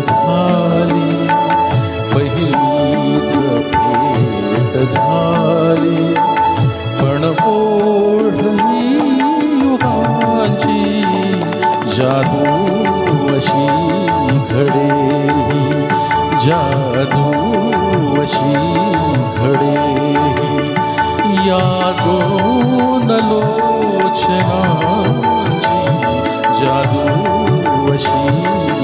झाली. पहिलीच भेट झाली. पण ओढली युगाची जादू अशी घडे जादू अशी घडे या दोन लोचना जादू अशी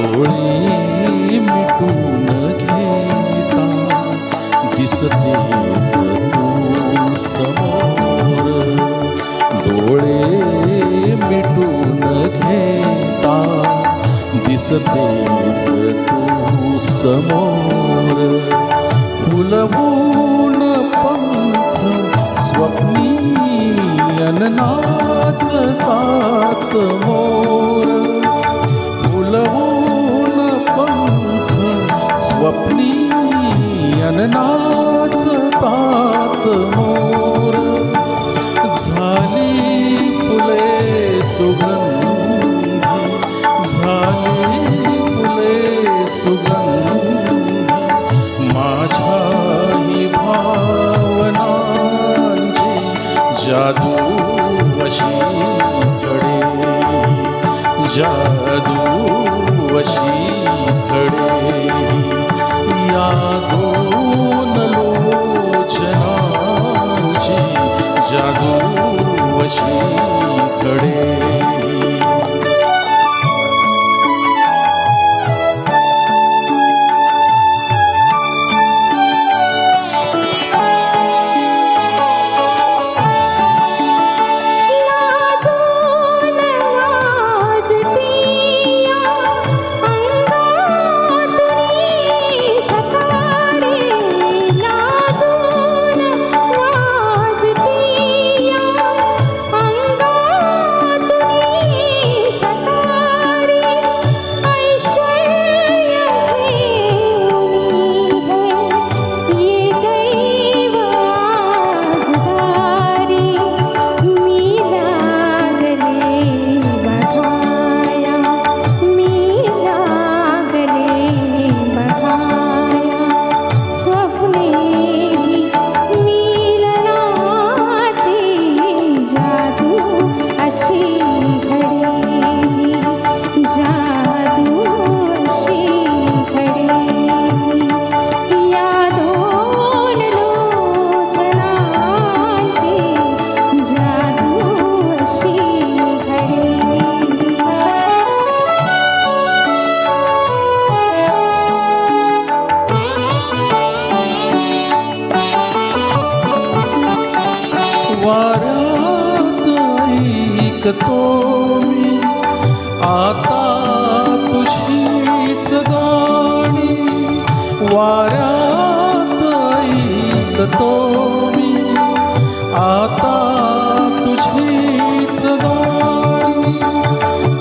डोळे मिटून घेता. दिसते तू समोर. डोळे मिटून घेता. दिसतेस तू समोर. स्वप्नी नाचतात मोर. झाली फुले सुगंधी झाली फुले सुगंधी. माझ्या ही भावनांची जादू वशी कडे जादू वशी वशी ऐकतो मी आता तुझीच गाणी वाऱ्यात ऐकतो मी आता तुझीच गाणी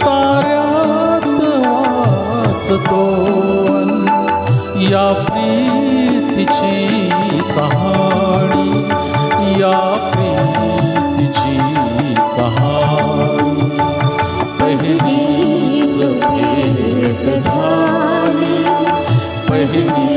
ताऱ्यात वाचतो या प्रीतीची कहाणी या प्रीती झाली पहिली